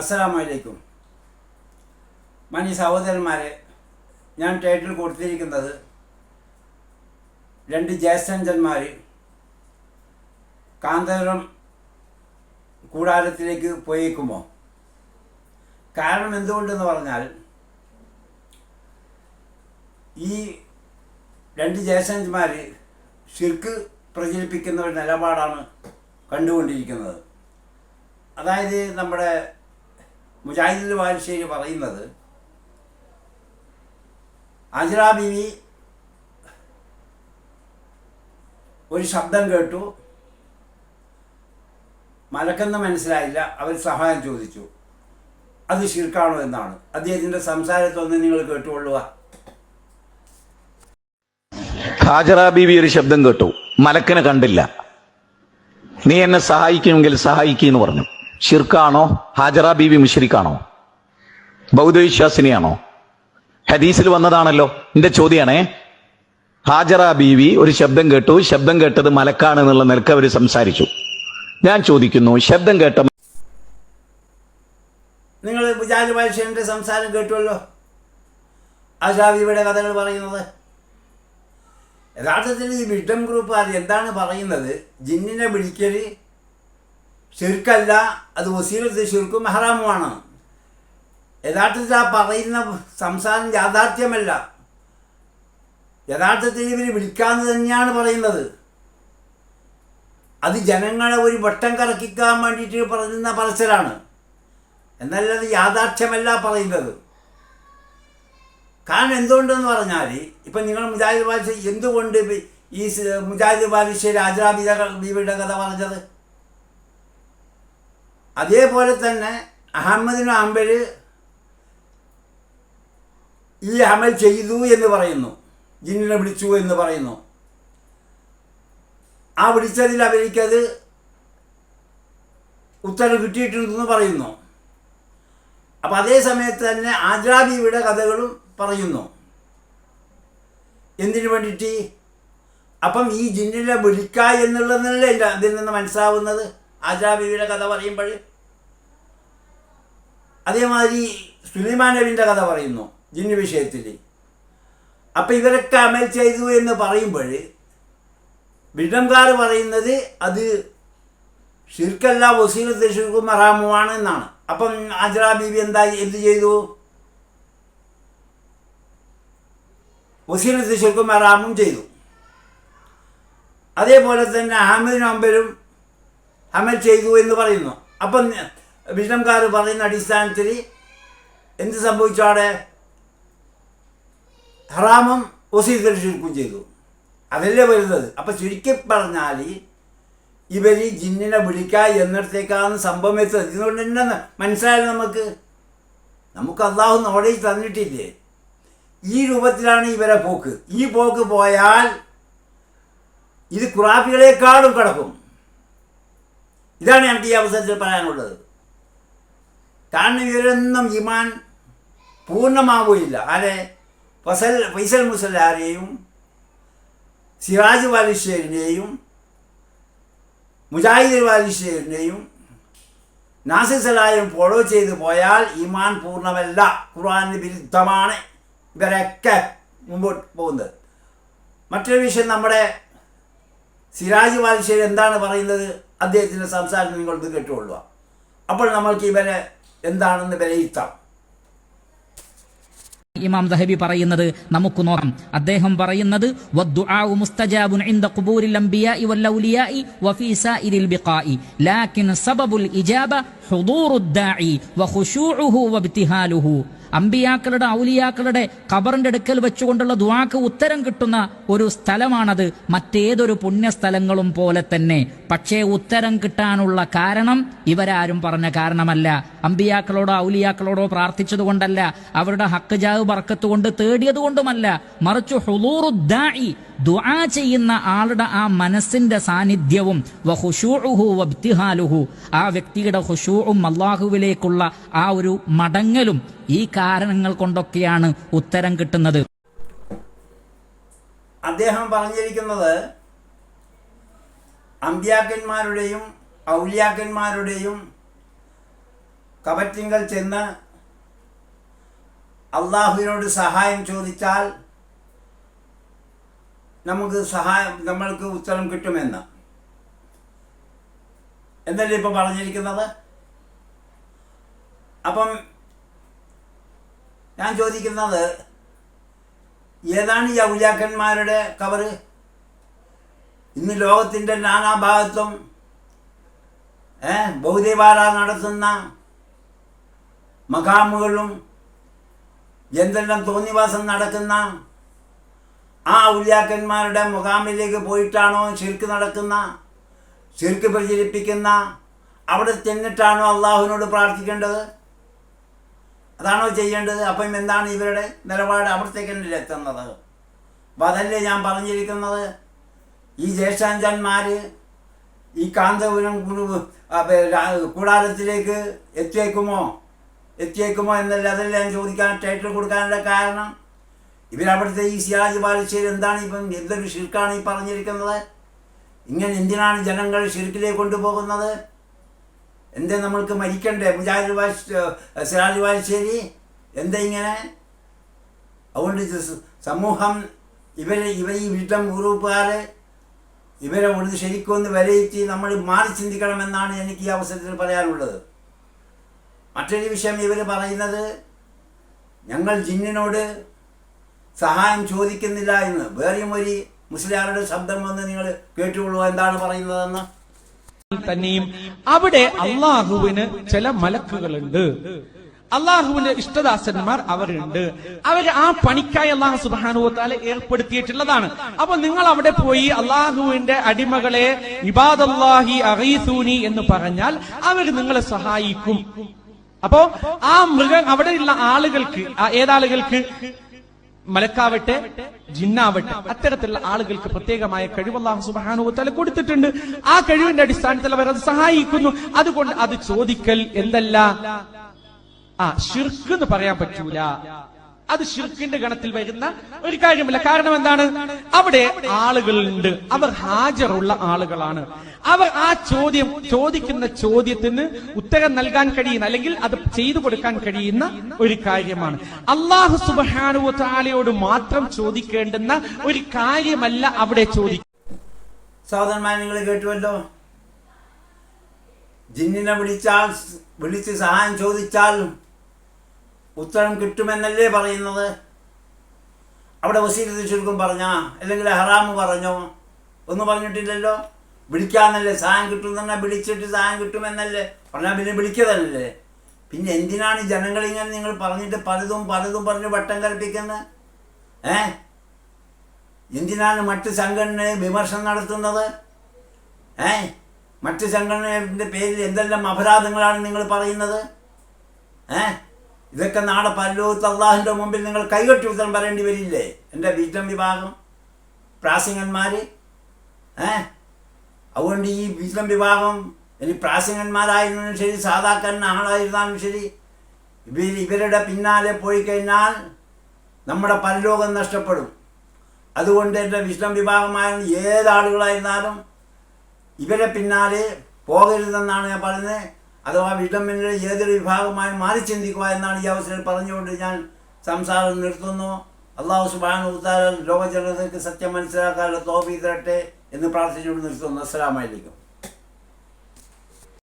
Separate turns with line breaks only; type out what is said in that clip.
അസ്സലാമലൈക്കും. മനി സഹോദരന്മാരെ ഞാൻ ടൈറ്റിൽ കൊടുത്തിരിക്കുന്നത് രണ്ട് ജ്യേഷ്ഠന്മാർ കാന്തപുരം കൂടാരത്തിലേക്ക് പോയേക്കുമോ? കാരണം എന്തുകൊണ്ടെന്ന് പറഞ്ഞാൽ ഈ രണ്ട് ജ്യേഷ്ഠന്മാർ ഷിർക്ക് പ്രചരിപ്പിക്കുന്ന ഒരു നിലപാടാണ് കണ്ടുകൊണ്ടിരിക്കുന്നത്. അതായത് നമ്മുടെ മുജാഹിദുൽ വാരിശ്ശേരി പറയുന്നത് ആജിറ ബിവി ഒരു ശബ്ദം കേട്ടു. മലക്കെന്ന് മനസ്സിലായില്ല. അവർ സഹായം ചോദിച്ചു. അത് ശിർക്കാണോ എന്നാണ്. അദ്ദേഹത്തിന്റെ സംസാരത്തൊന്ന് നിങ്ങൾ കേട്ടുകൊള്ളുക.
ഹാജറ ബീവി ഒരു ശബ്ദം കേട്ടു. മലക്കിനെ കണ്ടില്ല. നീ എന്നെ സഹായിക്കുമെങ്കിൽ സഹായിക്കുന്നു പറഞ്ഞു. ഷിർക്കാണോ ഹാജറ ബീവി മുഷരിക്കാണോ? ബൗദ്ധവിശ്വാസിനിയാണോ? ഹദീസിൽ വന്നതാണല്ലോ എന്റെ ചോദ്യമാണേ ഹാജറ ബീവി ഒരു ശബ്ദം കേട്ടു. ശബ്ദം കേട്ടത് മലക്കാണ് എന്നുള്ള നിലയ്ക്ക് അവർ സംസാരിച്ചു. ഞാൻ ചോദിക്കുന്നു ശബ്ദം കേട്ട
നിങ്ങൾ വാരിശ്ശേരിന്റെ സംസാരം കേട്ടുവല്ലോ? ആശാബിയുടെ കഥകൾ പറയുന്നത്? യഥാർത്ഥത്തിൽ ഈ വിഡം അത് എന്താണ് പറയുന്നത്? ജിന്നിനെ വിളിക്കൽ ഷിർക്കല്ല അത് വസീലത്ത് ഷിർക്കും ഹറാമുമാണ് യഥാർത്ഥത്തിൽ ആ പറയുന്ന സംസാരം യാഥാർത്ഥ്യമല്ല. യഥാർത്ഥത്തിൽ ഇവർ വിളിക്കാമെന്ന് തന്നെയാണ് പറയുന്നത്. അത് ജനങ്ങളെ ഒരു വട്ടം കറക്കിക്കാൻ വേണ്ടിയിട്ട് പറയുന്ന പറച്ചിലാണ്. എന്നല്ലത് യാഥാർത്ഥ്യമല്ല പറയുന്നത്. കാരണം എന്തുകൊണ്ടെന്ന് പറഞ്ഞാൽ ഇപ്പം നിങ്ങൾ മുജാഹിദ് ബാലിശ എന്തുകൊണ്ട് ഈ മുജാഹിദ് ബാലിശ്ശേരി ബീവിയുടെ കഥ പറഞ്ഞത്? അതേപോലെ തന്നെ അഹമ്മദിന് അമ്പൽ ഈ അമൽ ചെയ്തു എന്ന് പറയുന്നു. ജിന്നിനെ വിളിച്ചു എന്ന് പറയുന്നു. ആ വിളിച്ചതിൽ അവർക്കത് ഉത്തരവ് കിട്ടിയിട്ടുണ്ടെന്ന് പറയുന്നു. അപ്പം അതേ സമയത്ത് തന്നെ ആജാബിയുടെ കഥകളും പറയുന്നു. എന്തിനു വേണ്ടിയിട്ട്? അപ്പം ഈ ജിന്നിനെ വിളിക്ക എന്നുള്ളതല്ലേ അതിൽ നിന്ന് മനസ്സിലാവുന്നത് ആജാബിയുടെ കഥ പറയുമ്പോൾ അതേമാതിരി സുലൈമാൻ കഥ പറയുന്നു ജിന്നു വിഷയത്തിൽ അപ്പം ഇവരൊക്കെ അമൽ ചെയ്തു എന്ന് പറയുമ്പോൾ ബിഡംകാർ പറയുന്നത് അത് ഷിർക്കല്ല വസീലത്ത് ഷിർക്കും മറാമുമാണ് എന്നാണ്. അപ്പം ആജറ ബീബി എന്താ എന്ത് ചെയ്തു? വസീലത്ത് ഷിർക്കും മറാമും ചെയ്തു. അതേപോലെ തന്നെ അഹമ്മദിനും അമ്പലും അമൽ ചെയ്തു എന്ന് പറയുന്നു. അപ്പം ബിഡംകാർ പറയുന്ന അടിസ്ഥാനത്തിൽ എന്ത് സംഭവിച്ചു അവിടെ? ഹറാമും വസീലത്തിൽ ഷിർക്കും ചെയ്തു. അതല്ലേ വരുന്നത്? അപ്പം ചുരുക്കി പറഞ്ഞാൽ ഇവർ ഈ ജിന്നിനെ വിളിക്കുക എന്നിടത്തേക്കാണ് സംഭവം എത്തുന്നത് ഇതുകൊണ്ട് തന്നെ മനസ്സിലായത് നമുക്ക്? നമുക്ക് അള്ളാഹു നോളേജ് തന്നിട്ടില്ലേ? ഈ രൂപത്തിലാണ് ഇവരെ പോക്ക്. ഈ പോക്ക് പോയാൽ ഇത് ഖുറാഫികളെക്കാളും കിടക്കും. ഇതാണ് എനിക്ക് ഈ അവസരത്തിൽ പറയാനുള്ളത്. കാരണം ഇവരൊന്നും ഇമാൻ പൂർണമാവുകയില്ല. ആരെ? ഫസൽ ഫൈസൽ മുസലാരെയും സിറാജ് വാലിഷേറിനെയും മുജാഹിദ് വാലിഷേറിനെയും നാസിർ സലായും ഫോളോ ചെയ്ത് പോയാൽ ഇമാൻ പൂർണമല്ല. ഖുർആാനിന് വിരുദ്ധമാണ് ഇവരൊക്കെ മുമ്പോട്ട് പോകുന്നത്. മറ്റൊരു വിഷയം നമ്മുടെ സിറാജ് വാലിശ്ശേരി എന്താണ് പറയുന്നത്? അദ്ദേഹത്തിന്റെ സംസാരം ഇത് കേട്ടുകൊള്ളുക. അപ്പോൾ നമ്മൾക്ക് ഇവരെ എന്താണെന്ന് വിലയിരുത്താം.
ഇമാം ദഹബി പറയുന്നത് നമുക്ക് നോക്കാം. അദ്ദേഹം പറയുന്നത് അമ്പിയാക്കളുടെ ഔലിയാക്കളുടെ ഖബറിന്റെ അടുക്കൽ വെച്ചുകൊണ്ടുള്ള ദുവാക്ക് ഉത്തരം കിട്ടുന്ന ഒരു സ്ഥലമാണത്. മറ്റേതൊരു പുണ്യസ്ഥലങ്ങളും പോലെ തന്നെ. പക്ഷേ ഉത്തരം കിട്ടാനുള്ള കാരണം ഇവരാരും പറഞ്ഞ കാരണമല്ല. അമ്പിയാക്കളോടോ ഔലിയാക്കളോടോ പ്രാർത്ഥിച്ചതുകൊണ്ടല്ല അവരുടെ ഹക്ക് ജാവ് ബർക്കത്ത് കൊണ്ട് തേടിയതുകൊണ്ടുമല്ല മറിച്ച് ഹുലൂറുദ്ദായി ദുആ ചെയ്യുന്ന ആളുടെ ആ മനസ്സിന്റെ സാന്നിധ്യവും ആ വ്യക്തിയുടെ ഹുഷൂഉം അള്ളാഹുവിലേക്കുള്ള ആ ഒരു മടങ്ങലും ഈ കാരണങ്ങൾ കൊണ്ടൊക്കെയാണ് ഉത്തരം കിട്ടുന്നത്.
അദ്ദേഹം പറഞ്ഞിരിക്കുന്നത് അമ്പ്യാക്കന്മാരുടെയും ഔലിയാക്കന്മാരുടെയും കവറ്റിങ്കൽ ചെന്ന് അള്ളാഹുവിനോട് സഹായം ചോദിച്ചാൽ നമുക്ക് സഹായം നമ്മൾക്ക് ഉത്തരം കിട്ടുമെന്ന്. എന്നല്ലേ ഇപ്പം പറഞ്ഞിരിക്കുന്നത്? അപ്പം ഞാൻ ചോദിക്കുന്നത് ഏതാണ് ഈ ഔജാക്കന്മാരുടെ കവറ് ഇന്ന് ലോകത്തിന്റെ നാനാഭാഗത്തും ഏ ബൗദ്ധിപാല നടത്തുന്ന മകാമുകളും എന്തെല്ലാം തോന്നിവാസം നടക്കുന്ന ആ ഔലിയാക്കന്മാരുടെ മുഖാമിലേക്ക് പോയിട്ടാണോ ശിർക്ക് നടക്കുന്ന ശിർക്ക് പ്രചരിപ്പിക്കുന്ന അവിടെ ചെന്നിട്ടാണോ അള്ളാഹുവിനോട് പ്രാർത്ഥിക്കേണ്ടത്? അതാണോ ചെയ്യേണ്ടത്? അപ്പം എന്താണ് ഇവരുടെ നിലപാട്? അവിടത്തേക്കല്ലേ എത്തുന്നത്. അപ്പം അതല്ലേ ഞാൻ പറഞ്ഞിരിക്കുന്നത്. ഈ ജ്യേഷ്ഠാഞ്ചന്മാർ ഈ കാന്തപുരം കൂടാരത്തിലേക്ക് എത്തിയേക്കുമോ? എത്തിയേക്കുമോ എന്നല്ല അതല്ല ഞാൻ ചോദിക്കാൻ ടൈറ്റിൽ കൊടുക്കാനുള്ള കാരണം. ഇവരവിടുത്തെ ഈ സിയാജ് ബാലശ്ശേരി എന്താണ് ഇപ്പം എന്തൊരു ഷിർക്കാണ് ഈ പറഞ്ഞിരിക്കുന്നത്? ഇങ്ങനെ എന്തിനാണ് ജനങ്ങൾ ഷിർക്കിലേക്ക് കൊണ്ടുപോകുന്നത്? എന്തേ നമ്മൾക്ക് മരിക്കണ്ടേ? മുജാഹിദ് സിറാജ് ബാലശ്ശേരി? എന്താ ഇങ്ങനെ? അതുകൊണ്ട് സമൂഹം ഇവരെ ഇവർ ഈ വിട്ടം ഗ്രൂപ്പുകാർ ഇവരെ ഒന്ന് ശരിക്കും ഒന്ന് വിലയിരുത്തി നമ്മൾ മാറി ചിന്തിക്കണമെന്നാണ് എനിക്ക് ഈ അവസരത്തിൽ പറയാനുള്ളത്. മറ്റൊരു വിഷയം ഇവർ പറയുന്നത് ഞങ്ങൾ ജിന്നിനോട് സഹായം ചോദിക്കുന്നില്ല എന്ന്. വേറെയും ഒരു മുസ്ലിയാരുടെ ശബ്ദം വന്ന് നിങ്ങൾ കേട്ടുകൊള്ളുക എന്താണ് പറയുന്നതെന്ന്?
തന്നെയും അവിടെ അള്ളാഹുവിന് ചില മലക്കുകളുണ്ട്. അള്ളാഹുവിന്റെ ഇഷ്ടദാസന്മാർ അവരുണ്ട്. അവർ ആ പണിക്കായി അള്ളാഹു സുബാനുവത്താലെ ഏർപ്പെടുത്തിയിട്ടുള്ളതാണ്. അപ്പൊ നിങ്ങൾ അവിടെ പോയി അള്ളാഹുവിന്റെ അടിമകളെ ഇബാദല്ലാഹി അറീസൂനി എന്ന് പറഞ്ഞാൽ അവർ നിങ്ങളെ സഹായിക്കും. അപ്പോ ആ മൃഗ അവിടെയുള്ള ആളുകൾക്ക് ഏതാളുകൾക്ക്? മലക്കാവട്ടെ ജിന്നാവട്ടെ അത്തരത്തിലുള്ള ആളുകൾക്ക് പ്രത്യേകമായ കഴിവ് അള്ളാഹു സുബാനുഭവത്തല കൊടുത്തിട്ടുണ്ട്. ആ കഴിവിന്റെ അടിസ്ഥാനത്തിൽ അവർ അത് സഹായിക്കുന്നു. അതുകൊണ്ട് അത് ചോദിക്കൽ എന്തല്ല? ആ ഷിർക്ക് എന്ന് പറയാൻ പറ്റൂല. അത് ഷിർക്കിന്റെ ഗണത്തിൽ വരുന്ന ഒരു കാര്യമില്ല. കാരണം എന്താണ്? അവിടെ ആളുകളുണ്ട്. അവർ ഹാജറുള്ള ആളുകളാണ്. അവർ ആ ചോദ്യം ചോദിക്കുന്ന ചോദ്യത്തിന് ഉത്തരം നൽകാൻ കഴിയുന്ന അല്ലെങ്കിൽ അത് ചെയ്തു കൊടുക്കാൻ കഴിയുന്ന ഒരു കാര്യമാണ്. അള്ളാഹു സുബാനുവ താലയോട് മാത്രം ചോദിക്കേണ്ടുന്ന ഒരു കാര്യമല്ല അവിടെ ചോദിക്കുന്നത്
സഹോദരന്മാർ കേട്ടുവല്ലോ? ജിന്നിനെ വിളിച്ചാൽ വിളിച്ച് സഹായം ചോദിച്ചാൽ ഉത്തരം കിട്ടുമെന്നല്ലേ പറയുന്നത്? അവിടെ വസീലത്ത് ചുരുക്കം പറഞ്ഞാ അല്ലെങ്കിൽ ഹറാമ് പറഞ്ഞോ? ഒന്നും പറഞ്ഞിട്ടില്ലല്ലോ. വിളിക്കാന്നല്ലേ സഹായം കിട്ടുമെന്നെ വിളിച്ചിട്ട് സഹായം കിട്ടുമെന്നല്ലേ? പറഞ്ഞാൽ പിന്നെ വിളിക്കതല്ലേ? പിന്നെ എന്തിനാണ് ജനങ്ങളിങ്ങനെ നിങ്ങൾ പറഞ്ഞിട്ട് പലതും പലതും പറഞ്ഞ് വട്ടം കൽപ്പിക്കുന്നത് ഏ? എന്തിനാണ് മറ്റ് സംഘടനയെ വിമർശനം നടത്തുന്നത്? ഏ? മറ്റ് സംഘടനയുടെ പേരിൽ എന്തെല്ലാം അപരാധങ്ങളാണ് നിങ്ങൾ പറയുന്നത്? ഏ? ഇതൊക്കെ നാളെ പരലോകത്ത് അള്ളാഹിന്റെ മുമ്പിൽ നിങ്ങൾ കൈകൊട്ടി ഉത്തരം പറയേണ്ടി വരില്ലേ? എന്റെ വിജ്ഞം വിഭാഗം പ്രാസിംഗന്മാർ ഏ? അതുകൊണ്ട് ഈ വിജ്ഞം വിഭാഗം ഇനി പ്രാസിംഗന്മാരായിരുന്നാലും ശരി സാധാക്കൻ ആളായിരുന്നാലും ശരി ഇവർ ഇവരുടെ പിന്നാലെ പോയി കഴിഞ്ഞാൽ നമ്മുടെ പരലോകം നഷ്ടപ്പെടും. അതുകൊണ്ട് എന്റെ വിഷ്ണു വിഭാഗമായിരുന്ന ഏതാളുകളായിരുന്നാലും ഇവരെ പിന്നാലെ പോകരുതെന്നാണ് ഞാൻ പറയുന്നത്. അഥവാ വിഷ്ണുവിന്റെ ഏതൊരു വിഭാഗമായി മാറി ചിന്തിക്കുക എന്നാണ് ഈ അവസരത്തിൽ പറഞ്ഞുകൊണ്ട് ഞാൻ സംസാരം നിർത്തുന്നു. അള്ളാഹു സുബാൻ ഉത്താര ലോകജനതയ്ക്ക് സത്യം മനസ്സിലാക്കാനുള്ള തോഫി തരട്ടെ എന്ന് പ്രാർത്ഥിച്ചുകൊണ്ട് നിർത്തുന്നു. അസ്സലാമലൈക്കും